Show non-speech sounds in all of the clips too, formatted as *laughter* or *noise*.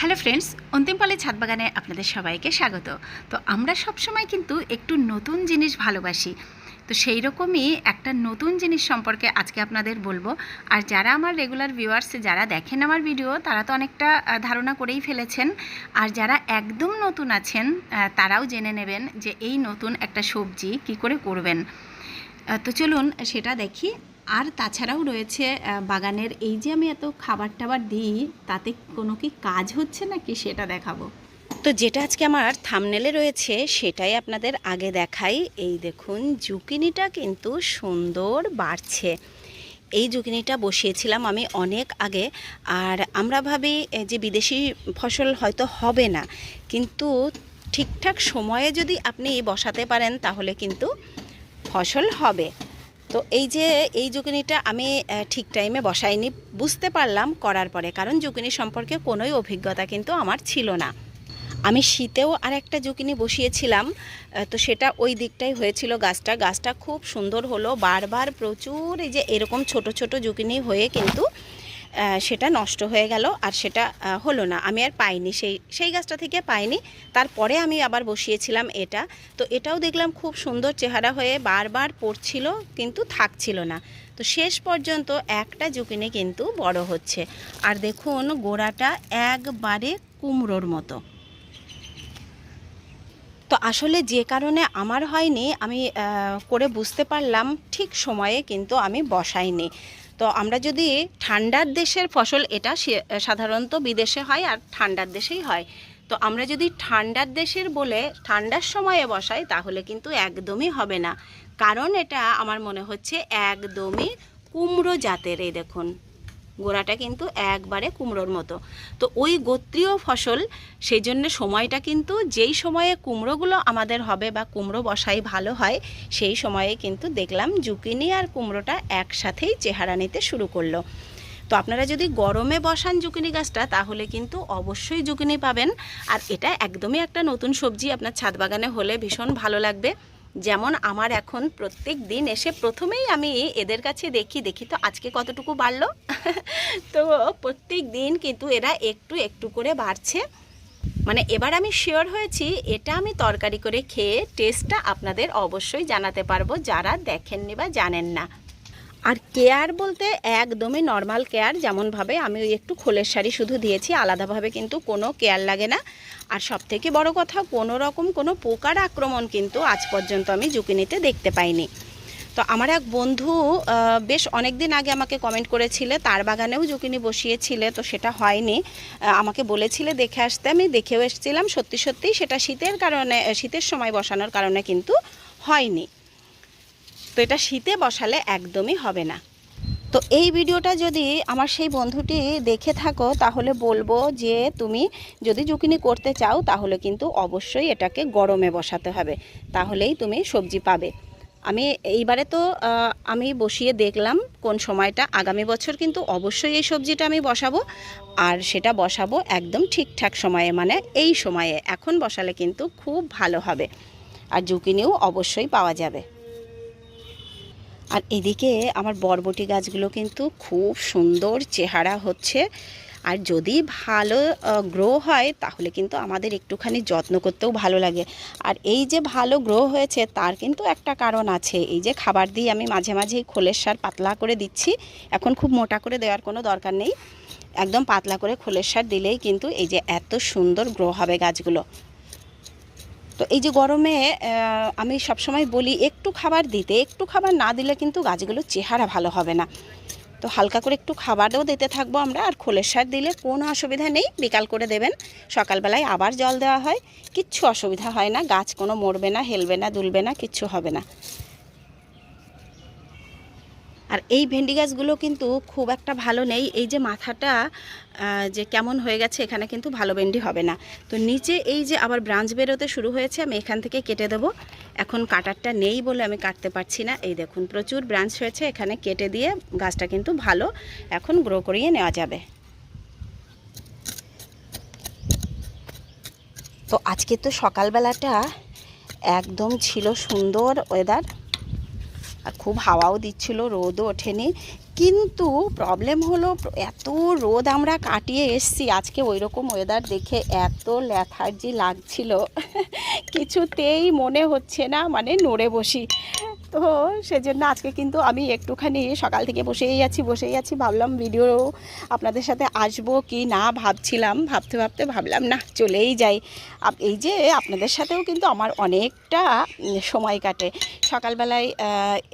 Hello friends অন্তিমপালে ছাদ বাগানে আপনাদের সবাইকে স্বাগত। তো আমরা সবসময় কিন্তু একটু নতুন জিনিস ভালোবাসি। তো সেই রকমই একটা নতুন জিনিস সম্পর্কে আজকে আপনাদের বলব। আর যারা আমার রেগুলার ভিউয়ার্স যারা দেখেন আমার ভিডিও তারা তো অনেকটা ধারণা করেই ফেলেছেন। আর যারা একদম নতুন আছেন তারাও জেনে নেবেন যে এই নতুন একটা সবজি কি করে করবেন। তো চলুন সেটা দেখি। আর তাছাড়াও রয়েছে বাগানের এই যে আমি এত খাবার টাবার দিই, তাতে কোনো কি কাজ হচ্ছে নাকি সেটা দেখাবো? তো যেটা আজকে আমার থামনেলে রয়েছে, সেটাই আপনাদের আগে দেখাই। এই দেখুন জুকিনিটা কিন্তু সুন্দর বাড়ছে। এই জুকিনিটা বসিয়েছিলাম আমি অনেক আগে, আর আমরা ভাবি যে বিদেশি ফসল হয়তো হবে না। কিন্তু ঠিকঠাক সময়ে যদি আপনি বসাতে পারেন, তাহলে কিন্তু ফসল হবে। তো এই যে, এই জুকিনিটা আমি ঠিক টাইমে বসাইনি, বুঝতে পারলাম করার পরে, কারণ জুকিনি সম্পর্কে কোনোই অভিজ্ঞতা কিন্তু আমার ছিল না। আমি শীতেও আর একটা জুকিনি বসিয়েছিলাম তো সেটা ওই দিকটাই হয়েছিল গাছটা। গাছটা খুব সুন্দর হলো, বারবার প্রচুর এই যে এরকম ছোট ছোট জুকিনি হয়ে কিন্তু সেটা নষ্ট হয়ে গেল আর সেটা হলো না। আমি আর পাইনি। সেই সেই গাছটা থেকে পাইনি। তারপরে আমি আবার বসিয়েছিলাম এটা। তো এটাও দেখলাম খুব সুন্দর চেহারা হয়ে বারবার পড়ছিল কিন্তু থাকছিল না। তো শেষ পর্যন্ত একটা জুকিনি কিন্তু বড় হচ্ছে। আর দেখুন, গোড়াটা একবারে কুমড়োর মতো। তো আসলে যে কারণে আমার হয়নি, আমি করে বুঝতে পারলাম ঠিক সময়ে কিন্তু আমি বসাইনি। তো আমরা যদি ঠান্ডার দেশের ফসল, এটা সাধারণত বিদেশে হয় আর ঠান্ডার দেশেই হয়। তো আমরা যদি ঠান্ডার দেশের বলে ঠান্ডার সময়ে বসাই, তাহলে কিন্তু একদমই হবে না। কারণ এটা আমার মনে হচ্ছে একদমই কুমড়ো জাতের, এই দেখুন। গোড়াটা কিন্তু একবারে কুমড়োর মতো। তো ওই গোত্রীয় ফসল সেই জন্য সময়টা কিন্তু যেই সময়ে কুমড়োগুলো আমাদের হবে বা কুমড়ো বসাই ভালো হয়, সেই সময়ে কিন্তু দেখলাম জুকিনি আর কুমড়োটা একসাথেই চেহারা নিতে শুরু করল। তো আপনারা যদি গরমে বসান জুকিনি গাছটা, তাহলে কিন্তু অবশ্যই জুকিনি পাবেন। আর এটা একদমই একটা নতুন সবজি, আপনার ছাদ বাগানে হলে ভীষণ ভালো লাগবে। যেমন আমার এখন প্রত্যেক দিন এসে প্রথমেই আমি এদের কাছে দেখি দেখি তো আজকে কতটুকু বাড়লো। *laughs* তো প্রত্যেক দিন কিন্তু এরা একটু একটু করে বাড়ছে। মানে এবার আমি শিওর হয়েছি, এটা আমি তরকারি করে খেয়ে টেস্টটা আপনাদের অবশ্যই জানাতে পারব, যারা দেখেননি বা জানেন না। আর কেয়ার বলতে একদমই নর্মাল কেয়ার যেমনভাবে আমি ওই একটু খোলের শাড়ি শুধু দিয়েছি, আলাদাভাবে কিন্তু কোনো কেয়ার লাগে না। আর সব থেকে বড় কথা, কোনো রকম কোনো পোকার আক্রমণ কিন্তু আজ পর্যন্ত আমি জুকিনিতে দেখতে পাইনি। তো আমার এক বন্ধু বেশ অনেক দিন আগে আমাকে কমেন্ট করেছিলে, তার বাগানেও জুকিনি বসিয়েছিলে, তো সেটা হয়নি। আমাকে বলেছিলে দেখে আসতে, আমি দেখেও এসেছিলাম। সত্যি সত্যিই সেটা শীতের কারণে, শীতের সময় বসানোর কারণে কিন্তু হয়নি। এটা শীতে বসালে একদমই হবে না। তো এই ভিডিওটা যদি আমার সেই বন্ধুটি দেখে থাকো, তাহলে বলব যে তুমি যদি জুকিনি করতে চাও, তাহলে কিন্তু অবশ্যই এটাকে গরমে বসাতে হবে। তাহলেই তুমি সবজি পাবে। আমি এইবারে তো আমি বসিয়ে দেখলাম কোন সময়টা। আগামী বছর কিন্তু অবশ্যই এই সবজিটা আমি বসাবো। আর সেটা বসাবো একদম ঠিকঠাক সময়ে মানে এই সময়ে। এখন বসালে কিন্তু খুব ভালো হবে। আর জুকিনিও অবশ্যই পাওয়া যাবে। আর এদিকে আমার বরবটি গাছগুলো কিন্তু খুব সুন্দর চেহারা হচ্ছে। আর যদি ভালো গ্রো হয়, তাহলে কিন্তু আমাদের একটুখানি যত্ন করতেও ভালো লাগে। আর এই যে ভালো গ্রো হয়েছে, তার কিন্তু একটা কারণ আছে। এই যে খাবার দিয়ে আমি মাঝে মাঝেই খোলের সার পাতলা করে দিচ্ছি, এখন খুব মোটা করে দেওয়ার কোনো দরকার নেই। একদম পাতলা করে খোলের সার দিলেই কিন্তু এই যে এত সুন্দর গ্রো হবে গাছগুলো। তো এই যে গরমে আমি সবসময় বলি একটু খাবার দিতে, একটু খাবার না দিলে কিন্তু গাছগুলোর চেহারা ভালো হবে না। তো হালকা করে একটু খাবারও দিতে থাকব আমরা, আর খোলের সার দিলে কোনো অসুবিধা নেই, বিকাল করে দেবেন। সকালবেলায় আবার জল দেওয়া হয়, কিচ্ছু অসুবিধা হয় না, গাছ কোনো মরবে না, হেলবে না, দুলবে না, কিচ্ছু হবে না। আর এই ভেন্ডি গাছগুলো কিন্তু খুব একটা ভালো নেই। এই যে মাথাটা যে কেমন হয়ে গেছে, এখানে কিন্তু ভালো ভেন্ডি হবে না। তো নিচে এই যে আবার ব্রাঞ্চ বেরোতে শুরু হয়েছে, আমি এখান থেকে কেটে দেবো। এখন কাটারটা নেই বলে আমি কাটতে পারছি না। এই দেখুন, প্রচুর ব্রাঞ্চ হয়েছে, এখানে কেটে দিয়ে গাছটা কিন্তু ভালো এখন গ্রো করিয়ে নেওয়া যাবে। তো আজকে তো সকালবেলাটা একদম ছিল সুন্দর ওয়েদার আর খুব হাওয়াও দিচ্ছিল, রোদও ওঠেনি। কিন্তু প্রবলেম হলো এত রোদ আমরা কাটিয়ে এসছি, আজকে ওই রকম ওয়েদার দেখে এত ল্যাথার্জি লাগছিল। *laughs* কিছুতেই মনে হচ্ছে না মানে নড়ে বসি। তো সেজন্য আজকে কিন্তু আমি একটুখানি সকাল থেকে বসেই আছি বসেই আছি। ভাবলাম ভিডিও আপনাদের সাথে আসব কি না ভাবছিলাম, ভাবতে ভাবতে ভাবলাম না চলেই যাই। এই যে আপনাদের সাথেও কিন্তু আমার অনেকটা সময় কাটে। সকালবেলায়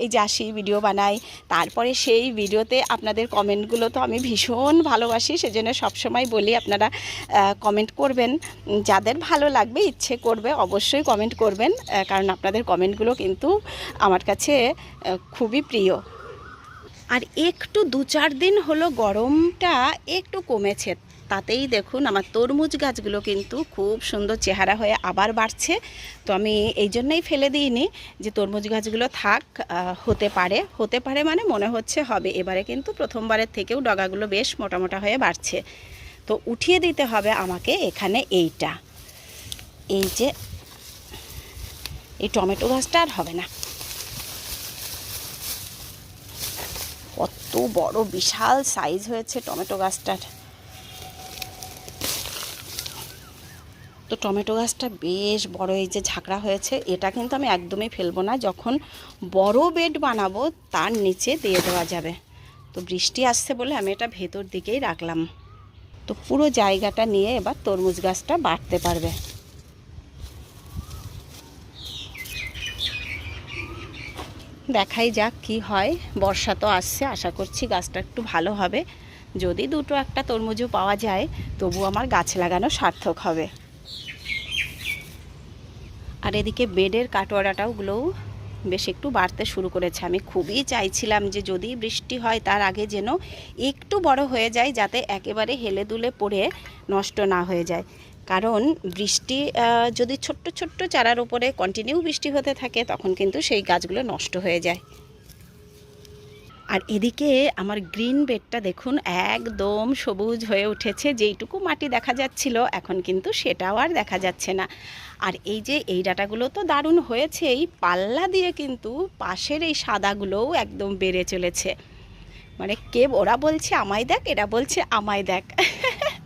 এই যে আসি ভিডিও বানাই, তারপরে সেই ভিডিওতে আপনাদের কমেন্টগুলো তো আমি ভীষণ ভালোবাসি, সেজন্য সবসময় বলি আপনারা কমেন্ট করবেন। যাদের ভালো লাগবে, ইচ্ছে করবে, অবশ্যই কমেন্ট করবেন কারণ আপনাদের কমেন্টগুলো কিন্তু আমার কাছে খুবই প্রিয়। আর একটু দু চার দিন হলো গরমটা একটু কমেছে। তাতেই দেখুন আমার তরমুজ গাছগুলো কিন্তু খুব সুন্দর চেহারা হয়ে আবার বাড়ছে। তো আমি এই জন্যই ফেলে দিইনি যে তরমুজ গাছগুলো থাক হতে পারে। হতে পারে মানে মনে হচ্ছে হবে। এবারে কিন্তু প্রথমবারের থেকেও ডগাগুলো বেশ মোটা মোটা হয়ে বাড়ছে। তো উঠিয়ে দিতে হবে আমাকে এখানে এইটা। এই যে, এই টমেটো গাছটা আর হবে না। কত বড় বিশাল সাইজ হয়েছে টমেটো গাছটার। তো টমেটো গাছটা বেশ বড়, এই যে ঝাঁকড়া হয়েছে, এটা কিন্তু আমি একদমই ফেলব না। যখন বড় বেড বানাবো, তার নিচে দিয়ে দেওয়া যাবে। তো বৃষ্টি আসছে বলে আমি এটা ভেতর দিকেই রাখলাম। তো পুরো জায়গাটা নিয়ে এবার তরমুজ গাছটা বাড়তে পারবে। দেখাই যাক কি হয়। বর্ষা তো আসছে, আশা করছি গাছটা একটু ভালো হবে। যদি দুটো একটা তরমুজও পাওয়া যায়, তবু আমার গাছ লাগানো সার্থক হবে। আর এদিকে বেডের কাটোয়ারাটাওগুলোও বেশ একটু বাড়তে শুরু করেছে। আমি খুবই চাইছিলাম যে যদি বৃষ্টি হয়, তার আগে যেন একটু বড় হয়ে যায়, যাতে একেবারে হেলে দুলে পড়ে নষ্ট না হয়ে যায়। কারণ বৃষ্টি যদি ছোট্ট ছোট্ট চারার উপরে কন্টিনিউ বৃষ্টি হতে থাকে, তখন কিন্তু সেই গাছগুলো নষ্ট হয়ে যায়। আর এদিকে আমার গ্রিন বেডটা দেখুন, একদম সবুজ হয়ে উঠেছে, যেইটুকু মাটি দেখা যাচ্ছিল, এখন কিন্তু সেটাও আর দেখা যাচ্ছে না। আর এই যে এই ডাটাগুলো তো দারুণ হয়েছে, এই পাল্লা দিয়ে কিন্তু পাশের এই সাদাগুলোও একদম বেড়ে চলেছে। মানে কে ওরা বলছে আমায় দেখ, এরা বলছে আমায় দেখ। *laughs*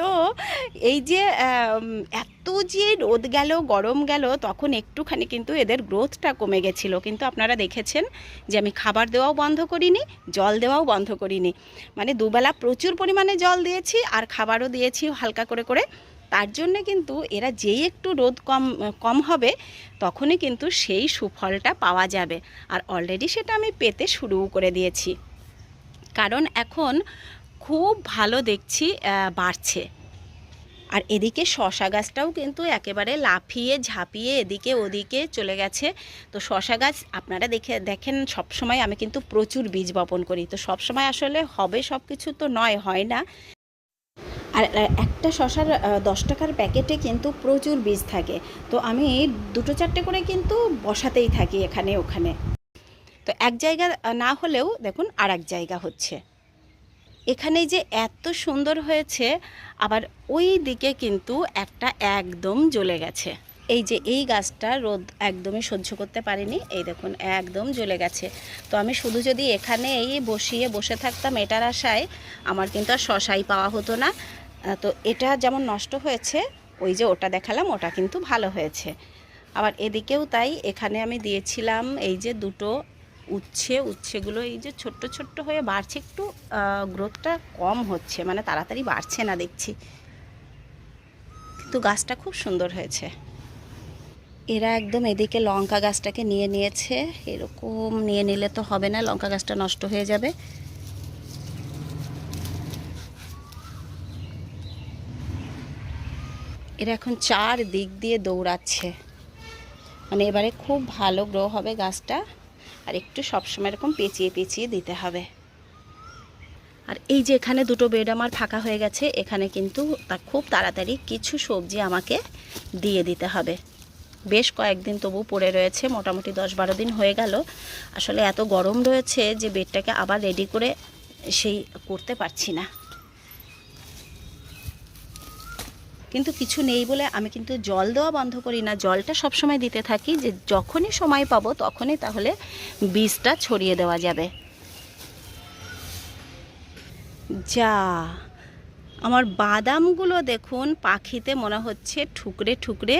তো এই যে এত যে রোদ গেল, গরম গেল, তখন একটুখানি কিন্তু এদের গ্রোথটা কমে গেছিল। কিন্তু আপনারা দেখেছেন যে আমি খাবার দেওয়াও বন্ধ করিনি, জল দেওয়াও বন্ধ করিনি। মানে দুবেলা প্রচুর পরিমাণে জল দিয়েছি আর খাবারও দিয়েছি হালকা করে করে। তার জন্যে কিন্তু এরা যেই একটু রোদ কম কম হবে, তখনই কিন্তু সেই সুফলটা পাওয়া যাবে। আর অলরেডি সেটা আমি পেতে শুরুও করে দিয়েছি। কারণ এখন খুব ভালো দেখছি বাড়ছে। আর এদিকে শশা গাছটাও কিন্তু একেবারে লাফিয়ে ঝাঁপিয়ে এদিকে ওদিকে চলে গেছে। তো শশা গাছ আপনারা দেখে, দেখেন সবসময় আমি কিন্তু প্রচুর বীজ বপন করি। তো সব সময় আসলে হবে সব কিছু তো নয়, হয় না। আর একটা শশার দশ টাকার প্যাকেটে কিন্তু প্রচুর বীজ থাকে। তো আমি দুটো চারটে করে কিন্তু বসাতেই থাকি এখানে ওখানে। তো এক জায়গা না হলেও দেখুন আর এক জায়গা হচ্ছে। এখানে যে এত সুন্দর হয়েছে, আবার ওই দিকে কিন্তু একটা একদম জ্বলে গেছে। এই যে এই গাছটা রোদ একদমই সহ্য করতে পারিনি, এই দেখুন একদম জ্বলে গেছে। তো আমি শুধু যদি এখানে এই বসিয়ে বসে থাকতাম এটার আশায়, আমার কিন্তু আর শশাই পাওয়া হতো না। তো এটা যেমন নষ্ট হয়েছে, ওই যে ওটা দেখালাম, ওটা কিন্তু ভালো হয়েছে। আবার এদিকেও তাই, এখানে আমি দিয়েছিলাম এই যে দুটো উচ্ছে, উচ্ছেগুলো এই যে ছোট্ট ছোট্ট হয়ে বাড়ছে, একটু গ্রোথটা কম হচ্ছে মানে তাড়াতাড়ি বাড়ছে না দেখছি। কিন্তু গাছটা খুব সুন্দর হয়েছে। এরা একদম এদিকে লঙ্কা গাছটাকে নিয়ে নিয়েছে। এরকম নিয়ে নিলে তো হবে না, লঙ্কা গাছটা নষ্ট হয়ে যাবে। এরা এখন চার দিক দিয়ে দৌড়াচ্ছে। মানে এবারে খুব ভালো গ্রো হবে গাছটা। আর একটু সবসময় এরকম পেঁচিয়ে পেঁচিয়ে দিতে হবে। আর এই যে এখানে দুটো বেড আমার ফাঁকা হয়ে গেছে, এখানে কিন্তু তা খুব তাড়াতাড়ি কিছু সবজি আমাকে দিয়ে দিতে হবে। বেশ কয়েকদিন তবু পড়ে রয়েছে, মোটামুটি দশ বারো দিন হয়ে গেল। আসলে এত গরম রয়েছে যে বেডটাকে আবার রেডি করে সেই করতে পারছি না। কিন্তু কিছু নেই বলে আমি কিন্তু জল দেওয়া বন্ধ করি না। জলটা সবসময় দিতে থাকি যে যখনই সময় পাবো তখনই তাহলে বীজটা ছড়িয়ে দেওয়া যাবে। যা, আমার বাদামগুলো দেখুন পাখিতে মনে হচ্ছে ঠুকরে ঠুকরে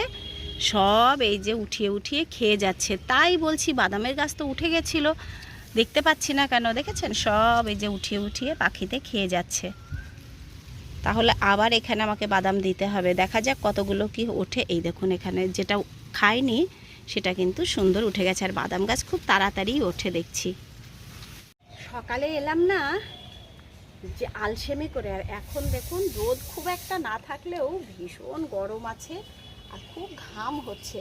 সব এই যে উঠিয়ে উঠিয়ে খেয়ে যাচ্ছে। তাই বলছি বাদামের গাছ তো উঠে গেছিল, দেখতে পাচ্ছি না কেন? দেখেছেন? সব এই যে উঠিয়ে উঠিয়ে পাখিতে খেয়ে যাচ্ছে। তাহলে আবার এখানে আমাকে বাদাম দিতে হবে। দেখা যাক কতগুলো কি ওঠে। এই দেখুন এখানে যেটা খায়নি সেটা কিন্তু সুন্দর উঠে গেছে। আর বাদাম গাছ খুব তাড়াতাড়ি ওঠে, দেখছি। সকালে এলাম না, যে আলসেমি করে। আর এখন দেখুন, রোদ খুব একটা না থাকলেও ভীষণ গরম আছে আর খুব ঘাম হচ্ছে।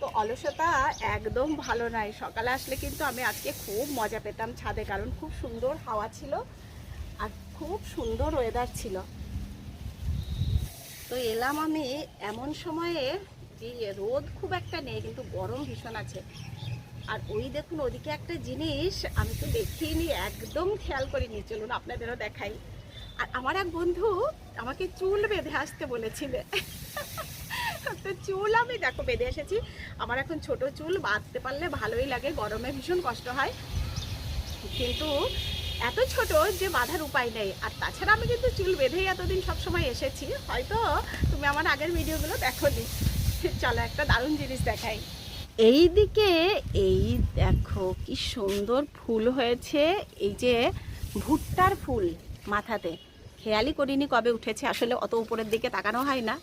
তো অলসতা একদম ভালো নয় সকালে আসলে কিন্তু আমি আজকে খুব মজা পেতাম ছাদে, কারণ খুব সুন্দর হাওয়া ছিল। আর খুব সুন্দর ওয়েদার ছিল। তো এলাম আমি এমন সময়ে যে রোদ খুব একটা নেই, কিন্তু গরম ভীষণ আছে। আর ওই দেখুন, ওদিকে একটা জিনিস আমি তো দেখিনি একদম খেয়াল করিনি। চলুন আপনাদেরও দেখাই। আর আমার এক বন্ধু আমাকে চুল বেঁধে আসতে বলেছিল। তো চুল আমি, দেখো, বেঁধে এসেছি। আমার এখন ছোট চুল, বাঁধতে পারলে ভালোই লাগে, গরমে ভীষণ কষ্ট হয়। কিন্তু এত ছোট যে বাঁধার উপায় নেই। আর তাছাড়া আমি কিন্তু চুল বেঁধেই এতদিন সবসময় এসেছি। হয়তো তুমি আমার আগের ভিডিওগুলো দেখো নি চলো একটা দারুণ জিনিস দেখাই। এই দিকে এই দেখো কি সুন্দর ফুল হয়েছে। এই যে ভুট্টার ফুল মাথাতে। খেয়ালই করিনি কবে উঠেছে। আসলে অত উপরের দিকে তাকানো হয় না।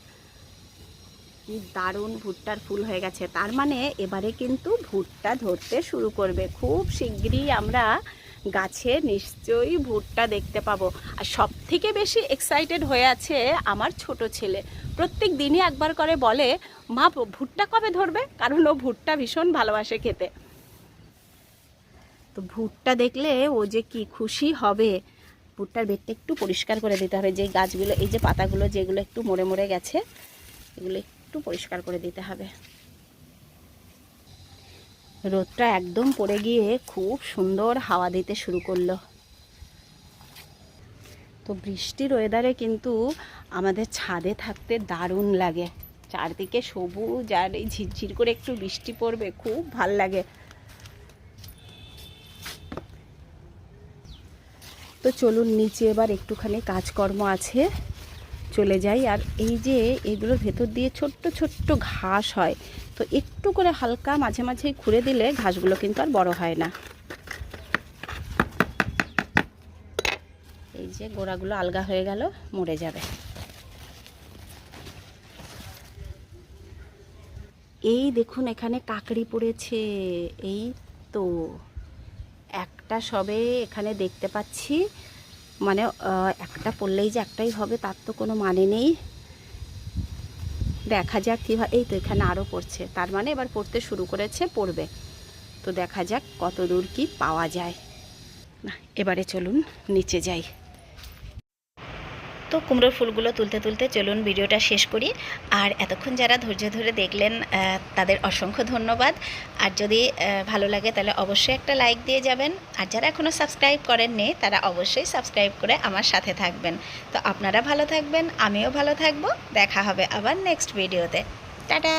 কি দারুণ ভুট্টার ফুল হয়ে গেছে। তার মানে এবারে কিন্তু ভুট্টা ধরতে শুরু করবে। খুব শিগগিরই আমরা গাছে নিশ্চয়ই ভুট্টা দেখতে পাবো। আর সব থেকে বেশি এক্সাইটেড হয়ে আছে আমার ছোট ছেলে। প্রত্যেক দিনই একবার করে বলে, মা ভুট্টা কবে ধরবে? কারণ ও ভুট্টা ভীষণ ভালোবাসে খেতে। তো ভুট্টা দেখলে ও যে কি খুশি হবে, ভুট্টার বেডটা একটু পরিষ্কার করে দিতে হবে। যে গাছগুলো, এই যে পাতাগুলো, যেগুলো একটু মরে মরে গেছে, এগুলো একটু পরিষ্কার করে দিতে হবে। রোদটা একদম পড়ে গিয়ে খুব সুন্দর হাওয়া দিতে শুরু করল। তো বৃষ্টির ওয়েদারে কিন্তু আমাদের ছাদে থাকতে দারুণ লাগে। চারদিকে সবুজ আর এই ঝিরঝির করে একটু বৃষ্টি পড়বে, খুব ভালো লাগে। তো চলুন, নিচে এবার একটুখানি কাজকর্ম আছে, চলে যাই। আর এই যে এগুলোর ভেতর দিয়ে ছোট্ট ছোট্ট ঘাস হয় তো একটু করে হালকা মাঝে মাঝে খুঁড়ে দিলে ঘাসগুলো কিন্তু আর বড় হয় না। এই যে গোড়াগুলো আলগা হয়ে গেল, মরে যাবে। এই দেখুন এখানে কাকড়ি পড়েছে। এই তো একটা সবে এখানে দেখতে পাচ্ছি। মানে একটা পড়লেই যে একটাই হবে, তার তো কোনো মানে নেই। দেখা যাক কীভাবে এই তো এখানে আরও পড়ছে। তার মানে এবার পড়তে শুরু করেছে, পড়বে। তো দেখা যাক কত দূর কি পাওয়া যায়। না, এবারে চলুন, নিচে যাই। তো কুমড়োর ফুলগুলো তুলতে তুলতে চলুন ভিডিওটা শেষ করি। আর এতক্ষণ যারা ধৈর্য ধরে দেখলেন তাদের অসংখ্য ধন্যবাদ। আর যদি ভালো লাগে তাহলে অবশ্যই একটা লাইক দিয়ে যাবেন। আর যারা এখনও সাবস্ক্রাইব করেননি, তারা অবশ্যই সাবস্ক্রাইব করে আমার সাথে থাকবেন। তো আপনারা ভালো থাকবেন, আমিও ভালো থাকব। দেখা হবে আবার নেক্সট ভিডিওতে টাটা!